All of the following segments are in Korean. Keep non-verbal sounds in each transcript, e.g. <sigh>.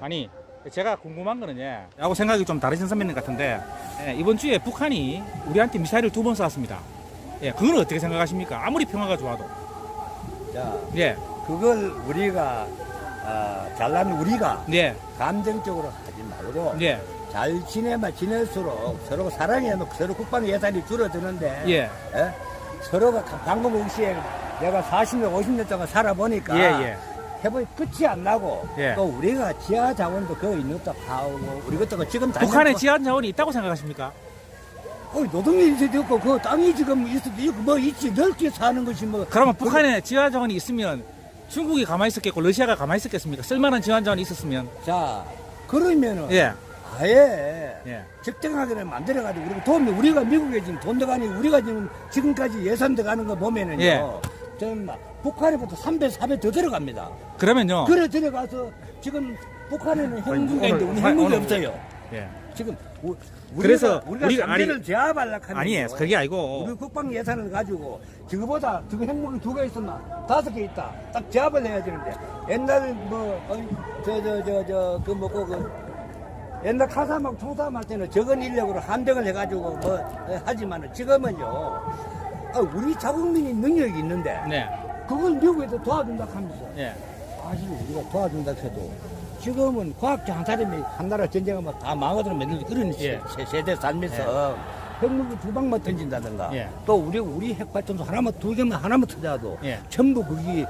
아니 제가 궁금한 거는요. 하고 생각이 좀 다르신 선배님 같은데 예, 이번 주에 북한이 우리한테 미사일을 두 번 쐈습니다. 예, 그건 어떻게 생각하십니까? 아무리 평화가 좋아도. 자, 예, 그걸 우리가 아, 잘나는 우리가 네, 감정적으로 하지 말고 네, 잘 지내면 지낼수록 서로 사랑해면 서로 국방 예산이 줄어드는데 예, 예? 서로가 방금옥시에 내가 40년, 50년 동안 살아보니까 예, 예. 해보니 끝이 안 나고 예. 또 우리가 지하 자원도 그 있는 것도 파오고 우리 것도 지금 다 북한에 있는 지한 자원이 있다고 생각하십니까? 거- 어, 노동력이 있어도 없고 그 땅이 지금 있어도 있고 뭐 있지 넓게 사는 것이 뭐 그러면 북한에 지하 자원이 있으면 중국이 가만히 있었겠고 러시아가 가만히 있었겠습니까? 쓸만한 지하 자원이 있었으면 자 그러면은 예, 아예 예, 적정하게 만들어가지고 우리가 도움이 우리가 미국에 지금 돈 들어가니 우리가 지금 지금까지 예산 들어가는 거 보면은요 예. 저는 막 북한에부터 3배, 4배 더 들어갑니다. 그러면요. 그래 들어가서 지금 북한에는 핵무기가 있는데 우리 오늘- 없어요. 예. 지금 우, 그래서 우리가, 우리가 우리가- 상대를 아니- 제압하려고 하는 아니, 거예요. 그게 아니고 우리 국방 예산을 가지고 저거보다 지금 핵무기 두 개 있으면 다섯 개 있다. 딱 제압을 해야 되는데 옛날 뭐저 저저저그 뭐고 그 옛날 카사막 총싸움 할 때는 적은 인력으로 함정을 해가지고 뭐 어, 하지만은 지금은요 아, 우리 자국민이 능력이 있는데 네, 그걸 미국에서 도와준다 하면서 예, 사실 우리가 도와준다 해도 지금은 과학자 한 사람이 한 나라 전쟁하면 다 망하도록 만드는 그런 예. 세, 세대 살면서 핵무기 두 방만 던진다든가 예. 또 우리 우리 핵발전소 하나만 두 개만 하나만 터져도 예. 전부 거기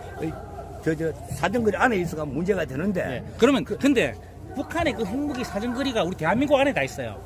저저 사정거리 안에 있어가 문제가 되는데 예. 그러면 그, 근데 북한의 그 핵무기 사정거리가 우리 대한민국 안에 다 있어요.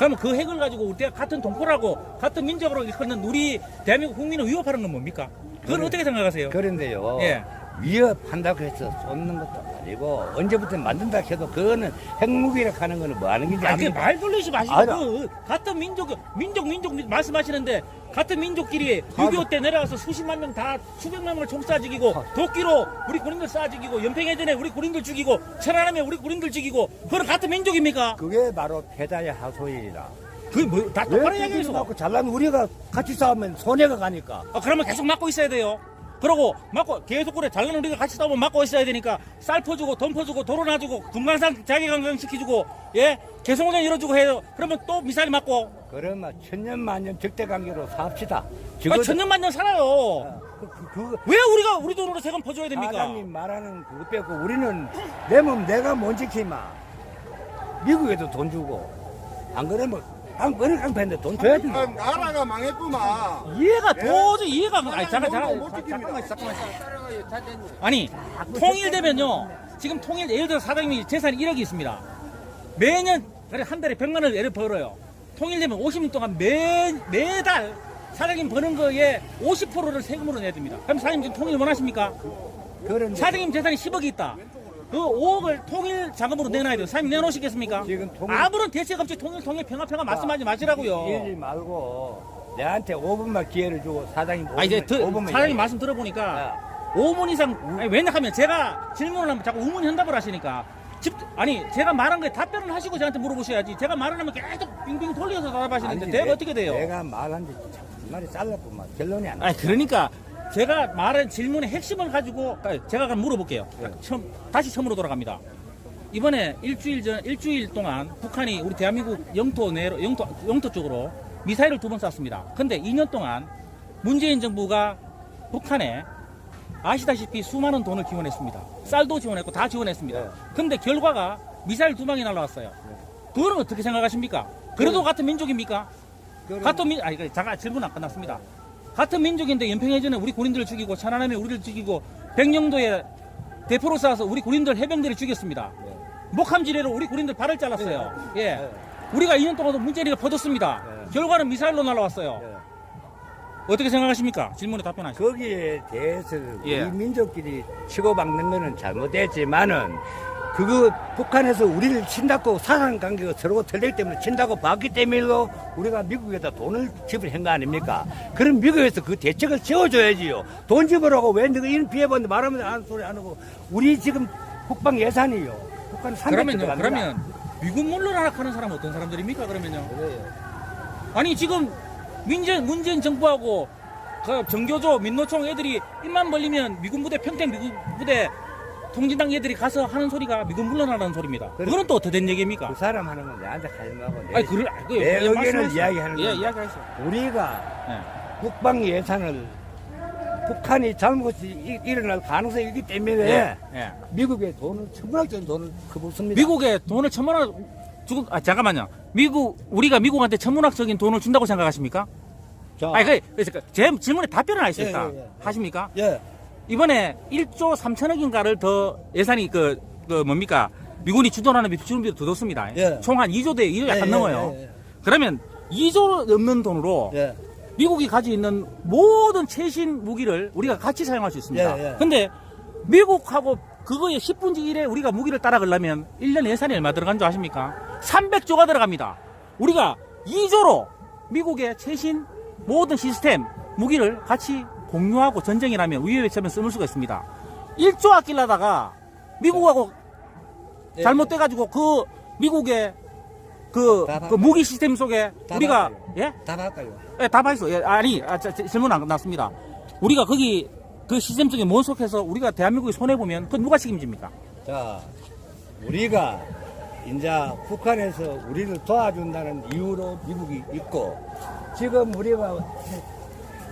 그러면 그 핵을 가지고 우리가 같은 동포라고 같은 민족으로 일컫는 우리 대한민국 국민을 위협하는 건 뭡니까? 그건 그래. 어떻게 생각하세요? 그런데요 예. 위협한다고 해서 쏟는 것도 아니고 언제부터 만든다 해도 그거는 핵무기라 하는 거는 뭐 하는 건지 아, 그 아는 말 돌리지 마시고. 그 같은 민족 민족 민족 미- 말씀하시는데 같은 민족끼리 아, 6.25 때 내려와서 수십만 명 다 수백만 명을 총 쏴 죽이고 도끼로 우리 군인들 쏴 죽이고 연평해전에 우리 군인들 죽이고 천안함에 우리 군인들 죽이고 그건 같은 민족입니까? 그게 바로 패자의 하소연이라 그게 뭐다 똑바로 맞고 잘나면 우리가 같이 싸우면 손해가 가니까 아, 그러면 계속 맞고 있어야 돼요. 그러고 맞고 계속 그래 잘난 우리가 같이 싸우면 맞고 있어야 되니까 쌀 퍼주고 돈 퍼주고 도로 놔주고 금강산 자기관광 시켜주고 예 개성운전 열어주고 해요. 그러면 또 미사일 맞고 그러면 천년만년 적대관계로 삽시다. 아, 천년만년 살아요. 그, 그, 그 왜 우리가 우리 돈으로 세금 퍼줘야 됩니까? 사장님 말하는 그거 빼고 우리는 내 몸 내가 못 지키마. 미국에도 돈 주고 안 그러면 안 어느 깡패인데 돈 줘야지. 뭐. 아, 나라가 망했구만. 이해가 도저히 이해가 안 가. 아니 잠깐 잠깐 못 지킵니다. 잠깐만 잠깐만. 아니 통일되면요. 지금 통일 예를 들어 사장님이 재산이 1억이 있습니다. 매년 그래 한 달에 100만 원을 예를 벌어요. 통일되면 50년 동안 매 매달 사장님 버는 거에 50%를 세금으로 내야 됩니다. 그럼 사장님 지금 통일 원하십니까? 그런데 사장님 재산이 10억이 있다. 그 5억을 통일 자금으로 내놔야 돼요. 사장님 내놓으시겠습니까? 지금 통일- 아무런 대책 없이 통일 통일 평화 평화 말씀하지 마시라고요. 말고 내한테 5분만 기회를 주고 사장님 5분만, 아 이제 드, 5분만 사장님 말씀 들어보니까 5분 이상 아니, 왜냐하면 제가 질문을 하면 자꾸 우문 현답을 하시니까 집 아니 제가 말한 거에 답변을 하시고 저한테 물어보셔야지 제가 말을 하면 계속 빙빙 돌려서 답하시는데 아니, 대가 내- 어떻게 돼요? 내가 말한데 말이 잘랐구만 결론이 안 나. 아니 그러니까 제가 말한 질문의 핵심을 가지고 아, 제가 그럼 물어볼게요. 네. 처음 다시 처음으로 돌아갑니다. 이번에 일주일 전 일주일 동안 북한이 우리 대한민국 영토 내로 영토 영토 쪽으로 미사일을 두 번 쐈습니다. 근데 2년 동안 문재인 정부가 북한에 아시다시피 수많은 돈을 지원했습니다. 쌀도 지원했고 다 지원했습니다. 네. 근데 결과가 미사일 두 방이 날라왔어요. 그거는 어떻게 생각하십니까? 그래도 같은 민족입니까? 같은 민, 아니, 그 잠깐 질문 안 끝났습니다. 같은 민족인데 연평해전에 우리 군인들을 죽이고 천안함에 우리를 죽이고 백령도에 대포로 쏴서 우리 군인들 해병대를 죽였습니다. 네. 목함지뢰로 우리 군인들 발을 잘랐어요. 예. 네. 우리가 2년 동안도 문재인이가 퍼졌습니다. 네. 결과는 미사일로 날라왔어요. 예. 어떻게 생각하십니까? 질문에 답변하시죠. 거기에 대해서 예. 우리 민족끼리 치고받는 거는 잘못됐지만은 그거 북한에서 우리를 친다고 사상관계가 서로 틀리기 때문에 친다고 봤기 때문에도 우리가 미국에다 돈을 지불한 거 아닙니까? 그럼 미국에서 그 대책을 세워줘야지요. 돈 지불하고 왜 너가 이런 피해봤는데 말하면 안 소리 안 하고 우리 지금 국방 예산이요. 북한 300조 그러면요, 들어갑니다. 그러면 미군 물러나라 하는 사람은 어떤 사람들입니까? 그러면요. 아니 지금 문재인 문재인 정부하고 그 정교조 민노총 애들이 입만 벌리면 미군 부대 평택 미군 부대 통진당 얘들이 가서 하는 소리가 미국 물러나라는 소리입니다. 그거는 또 어떻게 된 얘기입니까? 그 사람 하는 건 내한테 하지 말고 내, 아니 그걸 아, 그내 의견을. 이야기하는 예, 겁니다. 이야기하세요. 우리가 예. 국방 예산을 북한이 잘못이 이- 일어날 가능성이 있기 때문에 예. 예. 미국에 돈을 천문학적인 돈을 그붓습니다. 미국에 돈을 천만 원 주고 아 잠깐만요. 미국 우리가 미국한테 천문학적인 돈을 준다고 생각하십니까? 자, 아니 그 그래서 그제 질문에 답변을 하십니까? 예, 예, 예. 하십니까? 예, 이번에 1조 3천억인가를 더 예산이 그, 그 뭡니까? 미군이 주둔하는 비준비도 더 뒀습니다. 예. 총 한 2조 대 2조 약간 예, 넘어요. 예, 예, 그러면 2조 넘는 돈으로 예. 미국이 가지고 있는 모든 최신 무기를 우리가 같이 사용할 수 있습니다. 예, 예. 근데 미국하고 그거의 10분지 1에 우리가 무기를 따라가려면 1년 예산이 얼마 들어간 줄 아십니까? 300조가 들어갑니다. 우리가 2조로 미국의 최신 모든 시스템, 무기를 같이 공유하고 전쟁이라면 위협에 처면 쓸 수가 있습니다. 1조 아끼려다가 미국하고 예. 잘못돼가지고 그 미국의 그, 다그 무기 시스템 속에 다 우리가 바꿔요. 예? 다 할까요? 예, 다 봐있어. 예, 아니, 아, 저, 저, 질문 안 났습니다. 우리가 거기 그 시스템 속에 몰속해서 우리가 대한민국이 손해 보면 그건 누가 책임집니까? 자, 우리가 이제 북한에서 우리를 도와준다는 이유로 미국이 있고 지금 우리가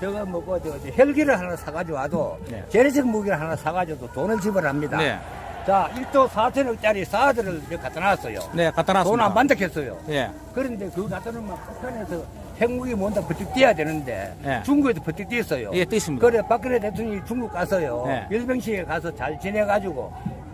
저거 뭐고 저, 저 헬기를 하나 사가지고 와도 네. 재래식 무기를 하나 사가지고 돈을 지불합니다. 네. 자, 1조 4천억짜리 사드를 갖다 놨어요. 네, 갖다 놨습니다. 돈안 반짝했어요. 예. 그런데 그거 갖다 놓으면 북한에서 핵무기 뭔다 버뜩 뛰어야 되는데 네. 중국에도 버뜩 뛰었어요. 예, 뜨있습니다. 그래 박근혜 대통령이 중국 가서요. 네. 일병식에 가서 잘 지내가지고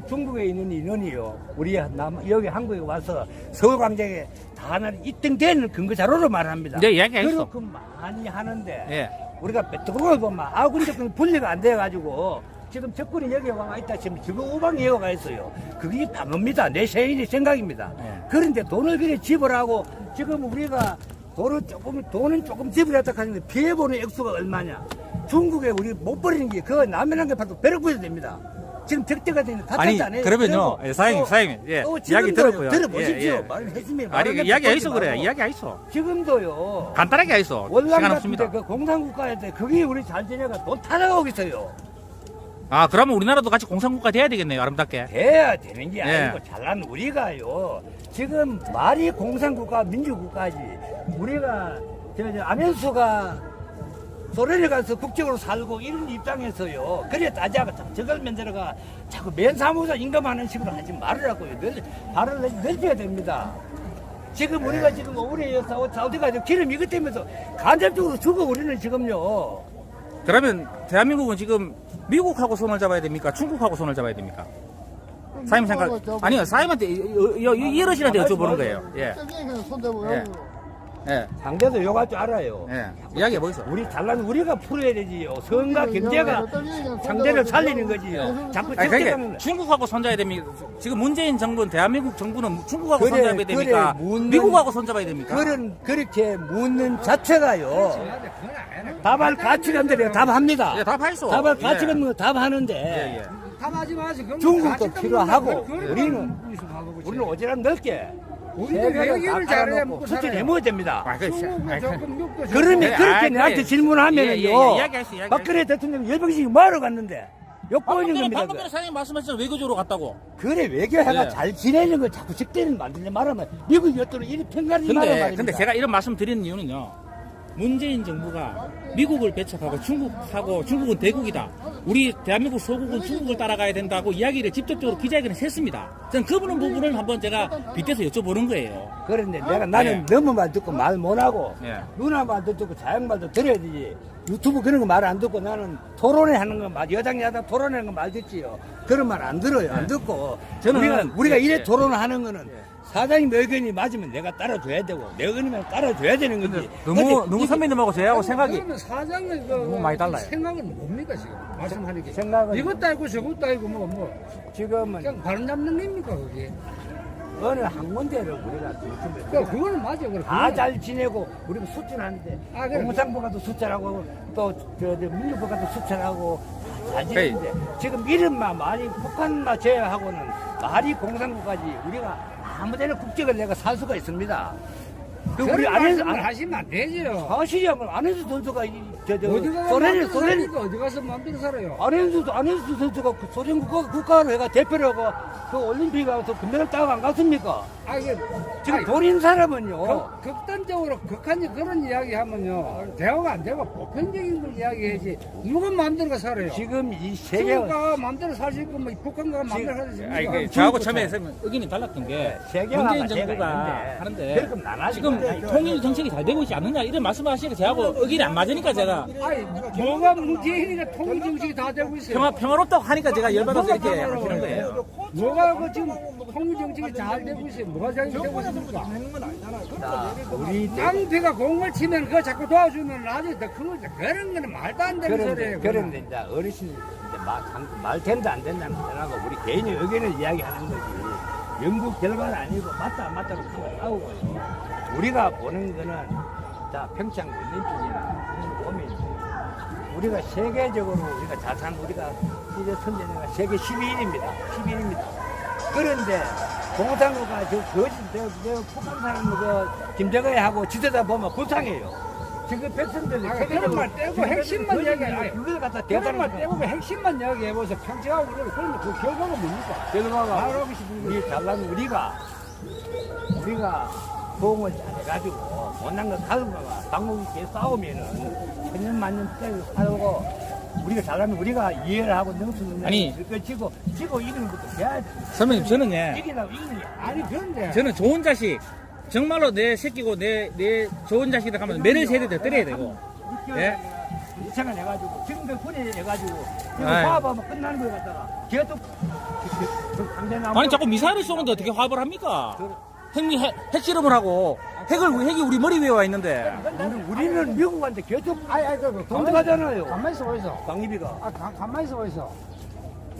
중국에 있는 인원이요. 우리 남 여기 한국에 와서 서울광장에 다 하나 1등 되는 근거 자료로 말합니다. 네, 이야기했어. 그렇게 많이 하는데 예. 우리가 배트공을 보면 아군 접근 분리가 안 돼가지고 지금 접근이 여기 와 있다 지금 지금 우방에 여가 있어요. 그게 방어입니다. 내 개인의 생각입니다. 예. 그런데 돈을 그래 지불하고 지금 우리가 돈을 조금 돈은 조금 지불했다 하는데 피해 보는 액수가 얼마냐? 중국에 우리 못 버리는 게 그거 라면 게 봐도 배럭 부셔야 됩니다. 지금 적대가 되는 다 아니, 잖아요 그러면요. 예, 사장님, 사장님, 예, 이야기 들었고요. 들어보십시오. 예, 예. 말했으면 아니, 이야기 하있어, 그래. 이야기 하있어. 지금도요. 간단하게 하있어. 월남 시간 같은데 없습니다. 그 공산국가인데 그게 우리 잘 지내가 돈 타나가고 있어요. 아, 그러면 우리나라도 같이 공산국가 돼야 되겠네요, 아름답게. 돼야 되는 게 예. 아니고 잘난 우리가요. 지금 말이 공산국가 민주국가지. 우리가 저, 저 안현수가 소련에 가서 국적으로 살고 이런 입장에서요. 그래 따자가 저걸 만들어가 자꾸 맨사무소 임금하는 식으로 하지 말으라고요. 늘, 발을 넓- 넓혀야 됩니다. 지금 우리가 지금 우리 사우디가 기름 이것 때문에 간접적으로 죽어 우리는 지금요. 그러면 대한민국은 지금 미국하고 손을 잡아야 됩니까? 중국하고 손을 잡아야 됩니까? 사임 생각, 아니요, 사임한테, 이어러시한테 여쭤보는 거예요. 예. 손대고 예. 예. 상대도 욕할 줄 알아요. 예. 이야기해 보이소. 우리 잘난 우리가 풀어야 되지요. 성과 경제가 상대를 살리는 거지요. 자꾸 아니, 그게 적대하는 중국하고 손잡아야 됩니까? 지금 문재인 정부는 대한민국 정부는 중국하고 그래, 손잡아야 그래, 됩니까? 묻는- 미국하고 손잡아야 됩니까? 그런 그렇게 묻는 자체가요. 답할 가치가 없는데 답합니다. 예, 답하이소. 답할 예. 가치가 없는 거 예, 답하는데 예. 답하지 마시. 중국도 필요하고 우리는 우리는 오지랖 넓게 얘기를 다 잘해야 먹고 수치 살아요. 내모야 됩니다. 아, 그, 중국은 그, 조금 육도 그러면 예, 그렇게 아이, 내한테 그래. 질문하면은요. 예, 예, 예. 박근혜 대통령 열병식 뭐하러 갔는데 욕보이는 방금 전에, 겁니다. 방금 전에 사장님 말씀하셨잖아요. 외교적으로 갔다고. 그래 외교회가 예. 잘 지내는 걸 자꾸 적대를 만들려 말하면 미국 엿들어 이리 평가하지 말란 근데, 말입니다. 근데 제가 이런 말씀 드리는 이유는요. 문재인 정부가 미국을 배척하고 중국하고 중국은 대국이다. 우리 대한민국 소국은 중국을 따라가야 된다고 이야기를 직접적으로 기자회견에서 했습니다. 저는 그 부분 부분을 한번 제가 빗대서 여쭤보는 거예요. 그런데 내가 나는 예. 너무 말 듣고 말 못하고 예. 누나 말도 듣고 자영 말도 들어야 되지 유튜브 그런 거 말 안 듣고 나는 토론회 하는 거 말, 여당 야당 토론하는 거 말 듣지요 그런 말 안 들어요 안 듣고 예. 저는- 우리가, 우리가 예, 이래 예. 토론을 하는 거는 사장님 의견이 맞으면 내가 따라줘야 되고 내 의견이면 따라줘야 되는 건지 너무, 너무 선배님하고 저하고 생각이 그러면 사장의 그 너무 많이 달라요. 생각은 뭡니까 지금 말씀하는 게 생각은 이것도 알고 저것도 알고 뭐 뭐 지금은 그냥 바른 잡는 겁니까 그게? 어느 한 군데를 우리가 그 그거는 맞아 그래. 다잘 지내고 우리가 수출하는데 아, 그래. 공산부가도 수출하고 또저 민주부가도 수출하고 잘. 지내는데 지금 이름만 많이 북한만 제외하고는 말이 공산국가지 우리가 아무데나 국적을 내가 살 수가 있습니다. 그 우리 안에서 안, 하시면 안 되죠. 사실이야 뭐 안에서 선수가 이 저, 저, 어디가 소련이, 마음대로 소련이, 사니까 어디 가서 마음대로 살아요? 안현수, 안현수 선수가 그 소련 국가, 국가로 해가 대표로 가, 그 올림픽 가서 금메달 따고 안 갔습니까? 아 이게 지금 아이, 돈인 사람은요. 극, 극단적으로 극한적 그런 이야기 하면요 대화가 안 되고 보편적인 걸 이야기해야지 누가 마음대로 가 살아요? 지금 이 세계가, 중국가 마음대로 살 수 있고 뭐 북한가 마음대로 살 수 있습니까? 아니, 그 저하고 처음에 의견이 달랐던 게 세계화가 문재인 정부가 하는데 지금. 통일 정책이 잘 되고 있지 않느냐 이런 말씀하시니까 저하고 의견이 안 맞으니까 제가 아니 뭐가 문재인이가 통일 정책이 다 되고 있어요. 평화 평화롭다고 하니까 제가 열받아서 이렇게 하시는 거예요. 뭐가 그 지금 통일 정책이 잘 되고 있어요. 뭐가 잘 되고 있습니까? 자, 우리 대- 깡패가 공을 치면 그거 자꾸 도와주면 나중에 더큰 거죠. 그런 거는 말도 안 되는 그런데, 소리예요. 그런데 이제 어르신 이제 말, 장- 말 된다 안 된다는 떠나고 우리 개인의 의견을 이야기하는 거지. 연구 결과는 아니고 맞다 안 맞다로 그거 싸우고요. 우리가 보는 거는 자 평창 올림픽이나 보면 우리가 세계적으로 우리가 자산 우리가 이제 선진회가 세계 12위입니다. 12위입니다. 그런데 공산국가 저 거짓 저, 저 북한 사람 그 김정은하고 지도자 보면 불쌍해요. 지금 백성들이 아, 세계적으로 그런 말 떼고 지금 핵심만 이야기해. 아, 그걸 갖다 그런 대단한 말거 떼고 그 핵심만 이야기해보세요. 평창하고 그러면 그러면 그 결과가 뭡니까? 결과가 바로 우리 잘난 우리가 우리가 소음을 잘해가지고 못난 거 가져가 방법이 있게 싸우면은 천년 만년 때를 살고 우리가 잘하면 우리가 이해를 하고 능수는 아니. 그 지고 지고 이기는 것도 돼야지 선배님 저는 예 이기려고 이기는 게 아니 그런데 저는 좋은 자식 정말로 내 새끼고 내 내 좋은 자식이다 하면 매를 세대 때 때려야 되고 예? 이차가 내가지고 지금도 군에 해가지고 지금 아이. 화합하면 끝나는 걸 갖다가 계속 강제 나무 아니 자꾸 미사일을 쏘는데 어떻게 화합을 합니까? 핵미 핵, 핵실험을 하고 핵을 핵이 우리 머리 위에 와 있는데 우리, 우리는 미국한테 계속 아니 아니 그돈 들어가잖아요. 가만히 있어 보이소. 방위비가 아 가, 가만히 있어 보이소.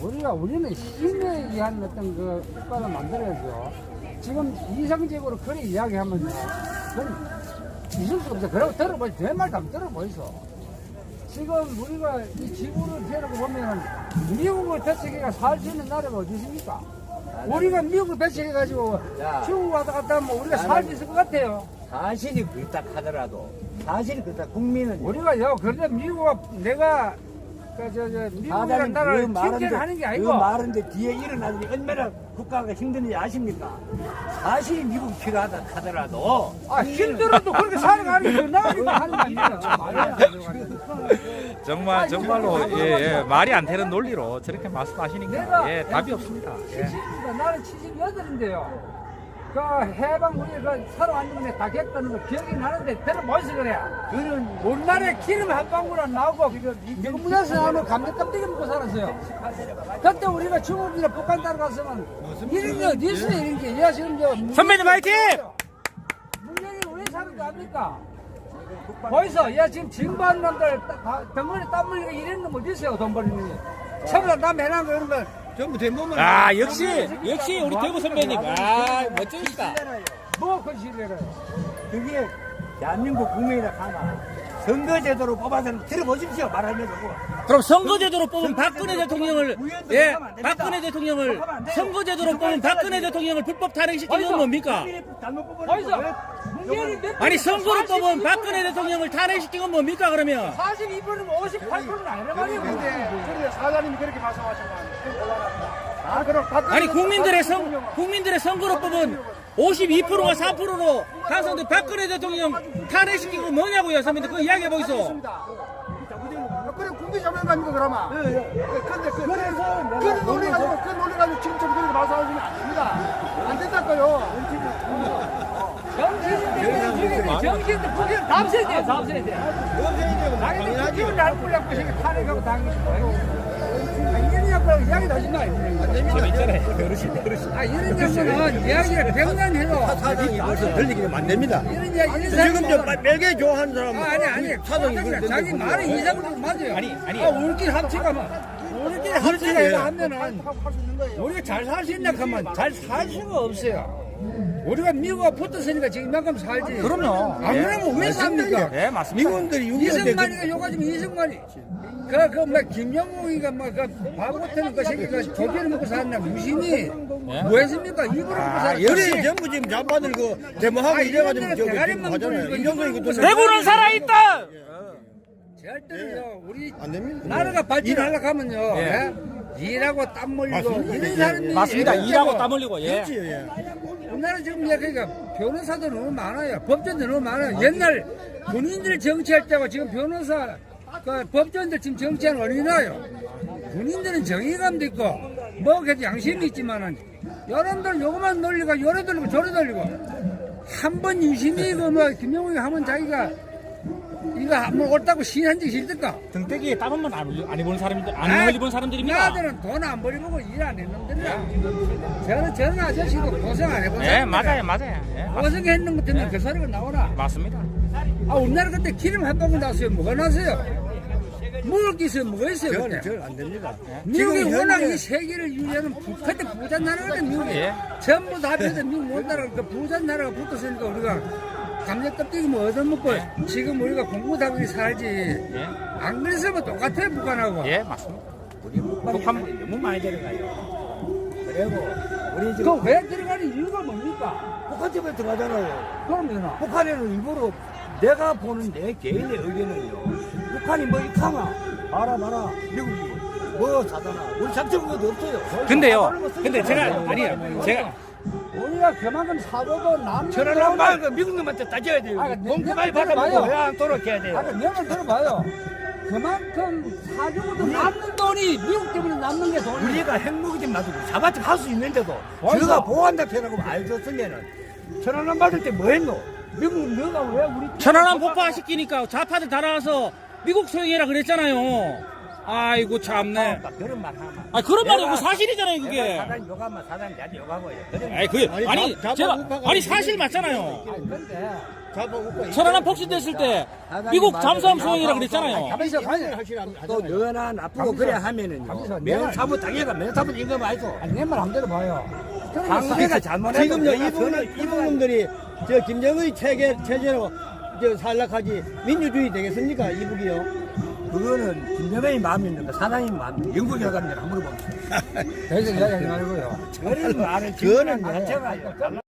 우리가 우리는 힘에 의한 어떤 그 국가를 만들어야죠. 지금 이상적으로 그렇게 이야기하면요. 그건 있을 수 없어. 그러고 들어보지. 내 말도 한번 들어보이소. 지금 우리가 이 지구를 데리고 보면은 미국을 배척해가 살 수 있는 나라가 어디 있습니까? 우리가 미국을 배척해가지고 야. 중국 왔다 갔다 하면 우리가 살 수 있을 것 같아요. 사실이 그렇다 하더라도 사실이 그렇다 국민은 우리가 요 그런데 미국과 내가 그저저 사장님 나라를 그 말은데 칭찬하는 게그 아니고. 말은데 뒤에 일어나는 게 얼마나 국가가 힘든지 아십니까? 사실이 미국 필요하다 하더라도 아 힘들어도 그렇게 살아가는 게 나으니까 하는 말이 안 되는 정말 정말로 예, 예, 말이 안 되는 논리로 저렇게 말씀하시니까 내가- 예, 답이 없습니다. 예. 나는 78인데요 그 해방 우리 그 살아왔는 건데 다 겪었는 거 기억이 나는데 들어보이서 그래 그런 우리나라에 기름 한 방울 안 나오고 미국 무장에서 나오는 감자 껍데기 먹고 살았어요 그때 우리가 중국이나 북한 따라갔으면 이런 게 어디 있어요 이런 게 야, 지금 저 선배님 화이팅! 문재인이 왜 사는 거 압니까? 보이소? 야 지금 놈들 따- 다- 덩어리 땀 흘리고 이런 놈 어디 있어요 돈 버리는 게 처음에 남 해난 거 이런 거 전부 대부분 아 역시 역시 우리 대구 선배님. 아 멋지시다. 뭐그 시대를. 그게 대한민국 국민이라 하나 선거제도로 뽑아서 들어보십시오. 말하면서 뭐. 그럼 선거제도로 뽑은 박근혜 대통령을 예 박근혜 대통령을 선거제도로 뽑은 박근혜 대통령을 불법 탄핵시킨 건 뭡니까? 몇 아니 선거로 42%? 뽑은 박근혜 대통령을 탄핵시킨 건 뭡니까 그러면? 42%면 58%는 아니란 말이에요 근데 사장님이 그렇게 말씀하시면 아 그럼 아니 국민들의 선 국민들의 선거로 뽑은 52%가 4%로 당선된 박근혜 대통령 탄핵시킨 건 뭐냐고요, 선배님 그 이야기해 보이소. 그래 국기 자명갑니까 그러면 근데 그 그래서 그 논리 가지고 그 논리 가지고 지금처럼 그렇게 말씀하시면 안 됩니다 안 된다고요 정신인데 정신인데 다음 세대 다음 세대 당연히 날 뿌려고 생각 탄핵하고 당연히 이런 양반하고 이야기 하지 마 아, 이런 양반은 이야기를 백년 해도 사장이 벌써 들리기는 안 됩니다. 이런 이야기 지금 저 사람은 멜게 좋아하는 사람 아, 아니 아니 사장이 그걸 자기 말은 이상으로 맞아요 아니, 아니. 아, 우리끼리 합치가 면 우리끼리 합치가 하면은 우리가 잘 살 수 있나 하면 잘살 수가 없어요 우리가 미국과 붙었으니까 지금 이만큼 살지 그럼요. 안 그러면 왜 삽니까 예, 맞습니다. 미군들이 6.25때 이승만이가 요가지면 이승만이 그, 그, 뭐, 김영웅이가 뭐, 그, 바보 같은 그 새끼, 그, 조개를 먹고 살았나, 무심히, 뭐 했습니까? 입으로 먹고 살았어. 열애 전부 지금 잡아들 그 데모하고 아, 이래가지고 저기 지금 하잖아요. 보이고 이것도 대구는 살아있다. 절대로요. 우리 안 됩니다. 나라가 발전하려고 하면요. 예. 예? 일하고 땀 흘리고 맞습니다. 이런 예, 사람이 예. 맞습니다. 일하고 땀 흘리고 예. 그렇지, 예. 우리나라 지금 얘기가 변호사도 너무 많아요. 법전도 너무 많아요. 옛날 군인들 정치할 때와 지금 변호사, 그 법전들 지금 정치하는 어린아요. 군인들은 정의감도 있고, 뭐, 그래도 양심이 있지만은, 여러분들 요거만 놀리고, 요래 돌리고, 저래 돌리고, 한 번 유심히 그 뭐, 김영욱이 하면 자기가, 이거 한번 옳다고 적이 있을까? 등대기에 땀한번 안 안 입은 사람들 안 흘리본 사람들입니다. 나들은 돈안 버리고 일 안 했는 놈들이야. 저는, 저는 아저씨도 고생 안 해본 예, 사람들이야. 맞아요, 맞아요. 예, 맞, 고생했는 것 때문에 그 소리가 나오나? 맞습니다. 아, 우리나라 그때 기름 한 방울 나왔어요. 뭐가 나왔어요? 먹을 게 있어요. 뭐가 있어요? 그때? 저는 안 됩니다. 미국이 지금 워낙 현재- 이 세계를 유리하는 부, 그때 부자 나라거든, 미국이. 예. 전부 다 합해서 미국 못 나라, 그 부자 나라가 붙었으니까 우리가 감자 껍데기 뭐 얻어먹고 지금 우리가 공부다국이 살지. 예, 안 그랬으면 똑같아요, 북한하고. 예, 맞습니다. 우리 북한- 너무 많이 들어가요. 그리고 우리 지금 그왜 들어가는 이유가 뭡니까? 북한 집에 들어가잖아요. 그러면 북한에는 일부러 내가 보는 내 개인의 의견은요. 북한이 뭐 이카나 봐라 봐라 미국이 뭐 사잖아. 우리 잡혀본 것도 없어요. 근데요, 근데 제가 아니요, 제가 우리가 그만큼 사고도 남는 저런 말그 미국 놈한테 따져야 돼요. 아, 내- 공부까지 내- 받아보고 들어봐요. 왜안 돌아가야 돼요. 아까 내말 들어봐요. 그만큼 사주고도 남는 돈이 미국 때문에 남는 게 돈이. 우리가 핵무기 좀 놔두고 자바집 할 수 있는데도? 저가 보호한다 해놓고 알줬으면은 천안함 받을 때 뭐 했노? 미국 너가 왜 우리 천안함 폭파시키니까 좌파들 다 나와서 미국 소행해라 그랬잖아요. 아이고 참네. 아, 그런 말 하면 아 그런 말이 내가 그 사실이잖아요 그게. 내가 사장 욕하면 사장 나한테 욕하고요. 그런 아니 그게 아니, 아니 자- 자파 제가 우파가 아니 사실 맞잖아요. 아니, 근데. 잡아 웃고 천안함 폭신됐을 때 미국 잠수함 소행이라 그랬잖아요. 가만있어, 가만있어. 하시라 또 너나 나쁘고. 그래 하면은 감사. 면사부 당해가 면사부 임금 알죠? 아니, 내말 안 들어봐요. 그러니까 강대가 잘못해도 지금요 내가 이분 전화- 이분들이 저 김정의 체계 체제로 저 살락하지 민주주의 되겠습니까 이북이요? 그거는 김정은이 마음이 있는가 사장님 마음이 영국 여가는 한번 물어봅시다. <laughs> 더 이상 이야기하지 말고요. 그런 말을 그거는 지금 제가